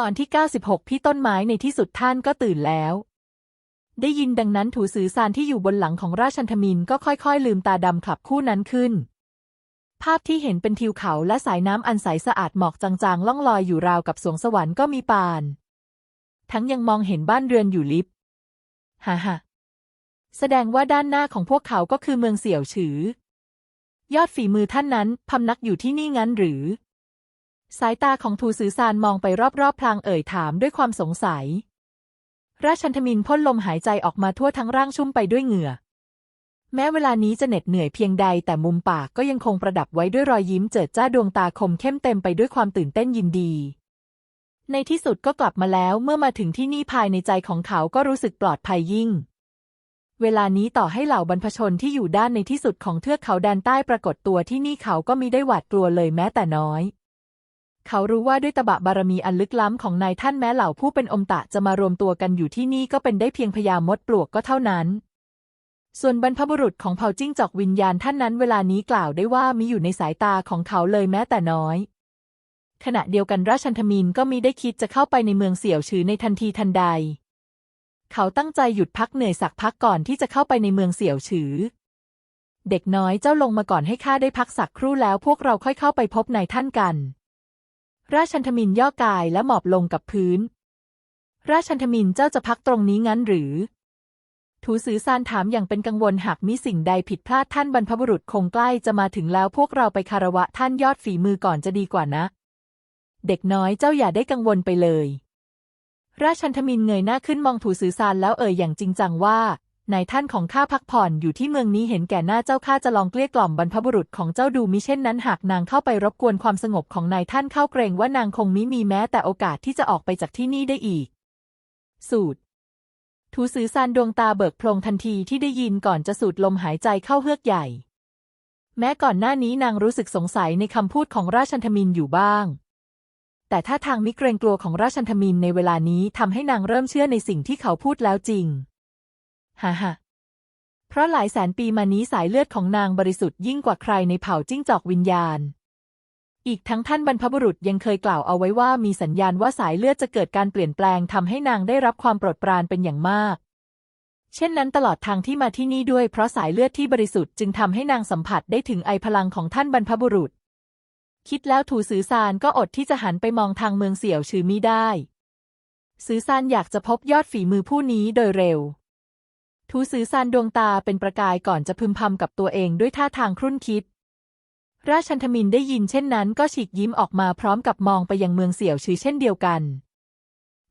ตอนที่ 96 พี่ต้นไม้ในที่สุดท่านก็ตื่นแล้ว ได้ยินดังนั้นถูสือซานที่อยู่บนหลังของราชันทมินก็ค่อยๆ ลืมตาดำขับคู่นั้นขึ้น ภาพที่เห็นเป็นทิวเขาและสายน้ำอันใสสะอาดหมอกจางๆ ล่องลอยอยู่ราวกับสวงสวรรค์ก็มีปาน ทั้งยังมองเห็นบ้านเรือนอยู่ลิบฮ่าฮ่าแสดงว่าด้านหน้าของพวกเขาก็คือเมืองเสี่ยวฉือ ยอดฝีมือท่านนั้นพำนักอยู่ที่นี่งั้นหรือ สายตาของทูสือซานมองไปรอบๆพลางเอ่ยถามด้วยความสงสัย ราชันทมินพ่นลมหายใจออกมาทั่วทั้งร่างชุ่มไปด้วยเหงื่อ แม้เวลานี้จะเหน็ดเหนื่อยเพียงใดแต่มุมปากก็ยังคงประดับไว้ด้วยรอยยิ้มเจิดจ้าดวงตาคมเข้มเต็มไปด้วยความตื่นเต้นยินดี ในที่สุดก็กลับมาแล้วเมื่อมาถึงที่นี่ภายในใจของเขาก็รู้สึกปลอดภัยยิ่งเวลานี้ต่อให้เหล่าบรรพชนที่อยู่ด้านในที่สุดของเทือกเขาแดนใต้ปรากฏตัวที่นี่เขาก็มิได้หวาดกลัวเลยแม้แต่น้อย เขารู้ว่าด้วยตบะบารมีอันลึกล้ำของนายท่านแม้เหล่าผู้เป็นอมตะจะมารวมตัวกันอยู่ที่นี่ก็เป็นได้เพียงพญามดปลวกก็เท่านั้น ส่วนบรรพบุรุษของเผ่าจิ้งจอกวิญญาณท่านนั้นเวลานี้กล่าวได้ว่ามีอยู่ในสายตาของเขาเลยแม้แต่น้อย ขณะเดียวกันราชันทมินก็มีได้คิดจะเข้าไปในเมืองเสี่ยวชือในทันทีทันใด เขาตั้งใจหยุดพักเหนื่อยสักพักก่อนที่จะเข้าไปในเมืองเสี่ยวฉือเด็กน้อยเจ้าลงมาก่อนให้ข้าได้พักสักครู่แล้วพวกเราค่อยเข้าไปพบนายท่านกัน ราชันทมินย่อกายและหมอบลงกับพื้น ราชันทมินเจ้าจะพักตรงนี้งั้นหรือ ถูสือซานถามอย่างเป็นกังวลหากมีสิ่งใดผิดพลาดท่านบรรพบุรุษคงใกล้จะมาถึงแล้วพวกเราไปคารวะท่านยอดฝีมือก่อนจะดีกว่านะ เด็กน้อยเจ้าอย่าได้กังวลไปเลย ราชันทมินเงยหน้าขึ้นมองถูสือซานแล้วเอ่ยอย่างจริงจังว่า นายท่านของข้าพักผ่อนอยู่ที่เมืองนี้เห็นแก่หน้าเจ้าข้าจะลองเกลี้ยกล่อมบรรพบุรุษของเจ้าดูมิเช่นนั้นหากนางเข้าไปรบกวนความสงบของนายท่านเข้าเกรงว่านางคงมิมีแม้แต่โอกาสที่จะออกไปจากที่นี่ได้อีก สูตรถูสือซานดวงตาเบิกโพลงทันทีที่ได้ยินก่อนจะสูดลมหายใจเข้าเฮือกใหญ่ แม้ก่อนหน้านี้นางรู้สึกสงสัยในคำพูดของราชันทมินอยู่บ้าง แต่ถ้าทางมิเกรงกลัวของราชันทมินในเวลานี้ทำให้นางเริ่มเชื่อในสิ่งที่เขาพูดแล้วจริง ฮ่าฮ่าเพราะหลายแสนปีมานี้สายเลือดของนางบริสุทธิ์ยิ่งกว่าใครในเผ่าจิ้งจอกวิญญาณ อีกทั้งท่านบรรพบุรุษยังเคยกล่าวเอาไว้ว่ามีสัญญาณว่าสายเลือดจะเกิดการเปลี่ยนแปลงทำให้นางได้รับความโปรดปรานเป็นอย่างมาก เช่นนั้นตลอดทางที่มาที่นี่ด้วยเพราะสายเลือดที่บริสุทธิ์จึงทำให้นางสัมผัสได้ถึงไอพลังของท่านบรรพบุรุษ คิดแล้วถูสือซานก็อดที่จะหันไปมองทางเมืองเสี่ยวชือมิได้สือซานอยากจะพบยอดฝีมือผู้นี้โดยเร็ว ทูสือซานดวงตาเป็นประกายก่อนจะพึมพำกับตัวเองด้วยท่าทางครุ่นคิด ราชันทมินได้ยินเช่นนั้นก็ฉีกยิ้มออกมาพร้อมกับมองไปยังเมืองเสี่ยวชือเช่นเดียวกัน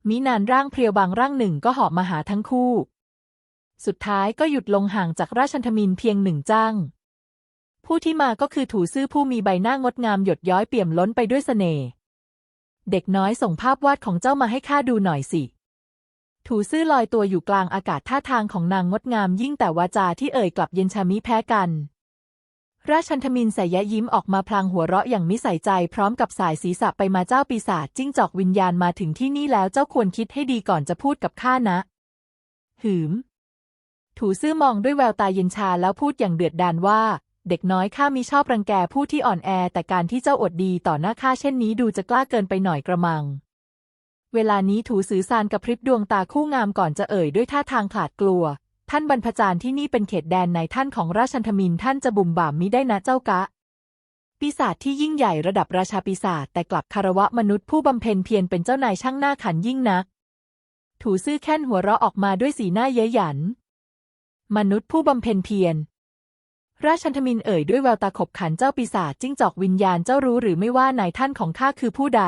มินานร่างเพรียวบางร่างหนึ่งก็หอบมาหาทั้งคู่ สุดท้ายก็หยุดลงห่างจากราชันทมินเพียงหนึ่งจ้าง ผู้ที่มาก็คือถูซื่อผู้มีใบหน้างดงามหยดย้อยเปี่ยมล้นไปด้วยเสน่ห์ เด็กน้อยส่งภาพวาดของเจ้ามาให้ข้าดูหน่อยสิ ถูซื่อลอยตัวอยู่กลางอากาศท่าทางของนางงดงามยิ่งแต่วาจาที่เอ่ยกลับเย็นชามิแพ้กัน ราชันทมินใส่ยะยิ้มออกมาพลางหัวเราะอย่างมิใส่ใจ พร้อมกับสายศีรษะไปมาเจ้าปีศาจจิ้งจอกวิญญาณมาถึงที่นี่แล้วเจ้าควรคิดให้ดีก่อนจะพูดกับข้านะ หืม ถูซื่อมองด้วยแววตาเย็นชาแล้วพูดอย่างเดือดดาลว่า เด็กน้อยข้ามีชอบรังแกผู้ที่อ่อนแอ แต่การที่เจ้าอดดีต่อหน้าข้าเช่นนี้ดูจะกล้าเกินไปหน่อยกระมัง เวลานี้ถูสือซานกระพริบดวงตาคู่งามก่อนจะเอ่ยด้วยท่าทางขลาดกลัว ท่านบรรพจารย์ที่นี่เป็นเขตแดนในท่านของราชันทมินท่านจะบุ่มบ่ามมิได้นะเจ้ากะ ปีศาจที่ยิ่งใหญ่ระดับราชาปีศาจแต่กลับคารวะมนุษย์ผู้บำเพ็ญเพียรเป็นเจ้านายช่างหน้าขันยิ่งนัก ถูซื่อแค้นหัวเราะออกมาด้วยสีหน้าเย้ยหยัน มนุษย์ผู้บำเพ็ญเพียรราชันทมินเอ่ยด้วยแววตาขบขันเจ้าปีศาจจิ้งจอกวิญญาณเจ้ารู้หรือไม่ว่านายท่านของข้าคือผู้ใด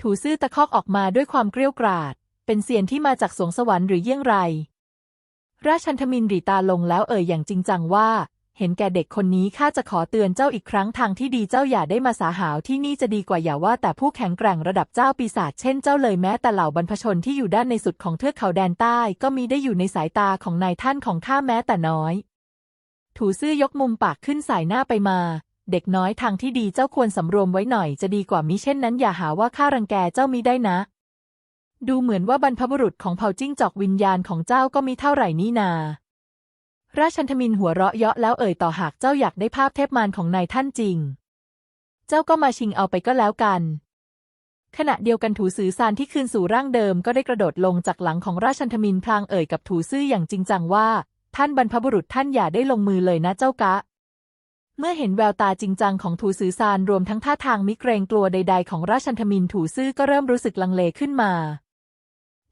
ถูซื่อตะคอกออกมาด้วยความเกรี้ยวกราด เป็นเสียนที่มาจากสวงสวรรค์หรือเยี่ยงไร ราชันทมินรีตาลงแล้วเอ่ยอย่างจริงจังว่า เห็นแก่เด็กคนนี้ข้าจะขอเตือนเจ้าอีกครั้งทางที่ดีเจ้าอย่าได้มาสาหาวที่นี่จะดีกว่าอย่าว่าแต่ผู้แข็งแกร่งระดับเจ้าปีศาจเช่นเจ้าเลยแม้แต่เหล่าบรรพชนที่อยู่ด้านในสุดของเทือกเขาแดนใต้ ก็มีได้อยู่ในสายตาของนายท่านของข้าแม้แต่น้อย ถูซื่อยกมุมปากขึ้นสายหน้าไปมา เด็กน้อยทางที่ดีเจ้าควรสำรวมไว้หน่อยจะดีกว่ามิเช่นนั้นอย่าหาว่าข้ารังแกเจ้ามิได้นะ ดูเหมือนว่าบรรพบุรุษของเผ่าจิ้งจอกวิญญาณของเจ้าก็มีเท่าไหร่นี่นา ราชันทมินหัวเราะเยาะแล้วเอ่ยต่อหากเจ้าอยากได้ภาพเทพมารของนายท่านจริง เจ้าก็มาชิงเอาไปก็แล้วกันขณะเดียวกันถูซือซานที่คืนสู่ร่างเดิมก็ได้กระโดดลงจากหลังของราชันทมินพลางเอ่ยกับถูซื่ออย่างจริงจังว่า ท่านบรรพบุรุษท่านอย่าได้ลงมือเลยนะเจ้ากะ เมื่อเห็นแววตาจริงจังของถูซือซานรวมทั้งท่าทางมิเกรงกลัวใดๆของราชันทมินถูซื่อก็เริ่มรู้สึกลังเลขึ้นมา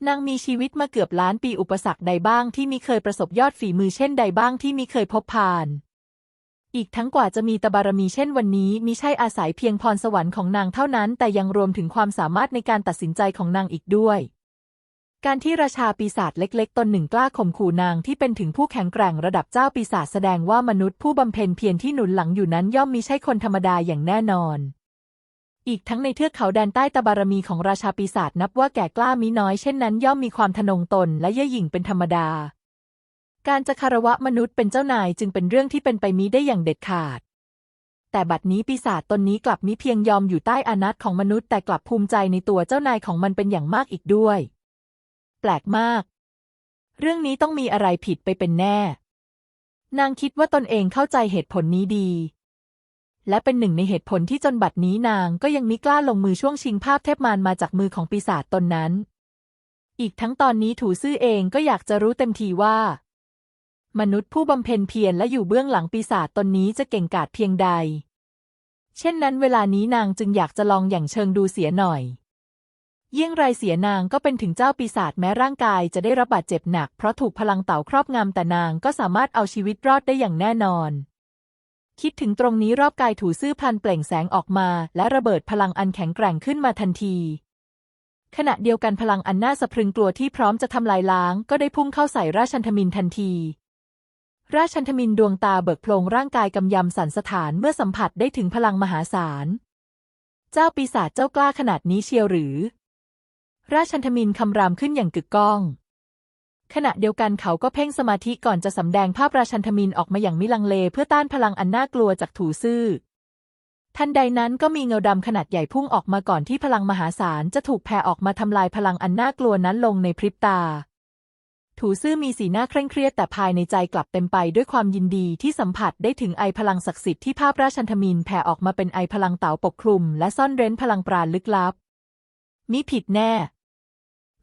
นางมีชีวิตมาเกือบล้านปีอุปสรรคใดบ้างที่มิเคยประสบยอดฝีมือเช่นใดบ้างที่มิเคยพบผ่าน อีกทั้งกว่าจะมีตบารมีเช่นวันนี้มิใช่อาศัยเพียงพรสวรรค์ของนางเท่านั้น แต่ยังรวมถึงความสามารถในการตัดสินใจของนางอีกด้วย การที่ราชาปีศาจเล็กๆ ตนหนึ่งกล้าข่มขู่นางที่เป็นถึงผู้แข็งแกร่งระดับเจ้าปีศาจแสดงว่ามนุษย์ผู้บำเพ็ญเพียรที่หนุนหลังอยู่นั้นย่อมมิใช่คนธรรมดาอย่างแน่นอน อีกทั้งในเทือกเขาแดนใต้ตบารมีของราชาปีศาจนับว่าแก่กล้ามิน้อยเช่นนั้นย่อมมีความทะนงตนและเย่อหยิ่งเป็นธรรมดา การจะคารวะมนุษย์เป็นเจ้านายจึงเป็นเรื่องที่เป็นไปมิได้อย่างเด็ดขาดแต่บัดนี้ปีศาจตนนี้กลับมิเพียงยอมอยู่ใต้อานัตของมนุษย์แต่กลับภูมิใจในตัวเจ้านายของมันเป็นอย่างมากอีกด้วย ปลกมาก เรื่องนี้ต้องมีอะไรผิดไปเป็นแน่ นางคิดว่าตนเองเข้าใจเหตุผลนี้ดี และเป็นหนึ่งในเหตุผลที่จนบัดนี้นางก็ยังมิกล้าลงมือช่วงชิงภาพเทพมารมาจากมือของปีศาจตนนั้น อีกทั้งตอนนี้ถูซื่อเองก็อยากจะรู้เต็มทีว่า มนุษย์ผู้บำเพ็ญเพียรและอยู่เบื้องหลังปีศาจตนนี้จะเก่งกาจเพียงใด เช่นนั้นเวลานี้นางจึงอยากจะลองอย่างเชิงดูเสียหน่อย เยี่ยงไรเสียนางก็เป็นถึงเจ้าปีศาจแม้ร่างกายจะได้รับบาดเจ็บหนักเพราะถูกพลังเต่าครอบงำแต่นางก็สามารถเอาชีวิตรอดได้อย่างแน่นอน คิดถึงตรงนี้รอบกายถูซื่อพันเปล่งแสงออกมา และระเบิดพลังอันแข็งแกร่งขึ้นมาทันที ขณะเดียวกันพลังอันน่าสะพรึงกลัวที่พร้อมจะทำลายล้าง ก็ได้พุ่งเข้าใส่ราชันทมินทันที ราชันทมินดวงตาเบิกโพลงร่างกายกำยำสันสถานเมื่อสัมผัสได้ถึงพลังมหาศาล เจ้าปีศาจเจ้ากล้าขนาดนี้เชียวหรือ ราชันทมินคำรามขึ้นอย่างกึกก้อง ขณะเดียวกันเขาก็เพ่งสมาธิก่อนจะสำแดงภาพราชันทมินออกมาอย่างมิลังเล เพื่อต้านพลังอันน่ากลัวจากถูซื่อ ทันใดนั้นก็มีเงาดำขนาดใหญ่พุ่งออกมาก่อนที่พลังมหาศาลจะถูกแผ่ออกมาทำลายพลังอันน่ากลัวนั้นลงในพริบตา ถูซื่อมีสีหน้าเคร่งเครียดแต่ภายในใจกลับเต็มไปด้วยความยินดีที่สัมผัสได้ถึงไอพลังศักดิ์สิทธิ์ที่ภาพราชันทมินแผ่ออกมาเป็นไอพลังเต๋าปกคลุม และซ่อนเร้นพลังปราณลึกลับมิผิดแน่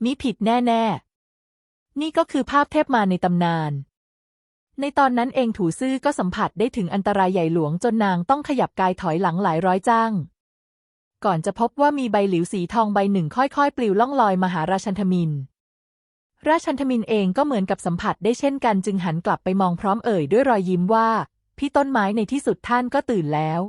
มิผิดแน่ ๆ นี่ก็คือภาพเทพมาในตำนาน ในตอนนั้นเองถูซื่อก็สัมผัสได้ถึงอันตรายใหญ่หลวงจนนางต้องขยับกายถอยหลังหลายร้อยจ้าง ก่อนจะพบว่ามีใบหลิวสีทองใบหนึ่งค่อยๆ ปลิวล่องลอยมาหาราชันทมิน ราชันทมินเองก็เหมือนกับสัมผัสได้เช่นกันจึงหันกลับไปมองพร้อมเอ่ยด้วยรอยยิ้มว่า พี่ต้นไม้ในที่สุดท่านก็ตื่นแล้ว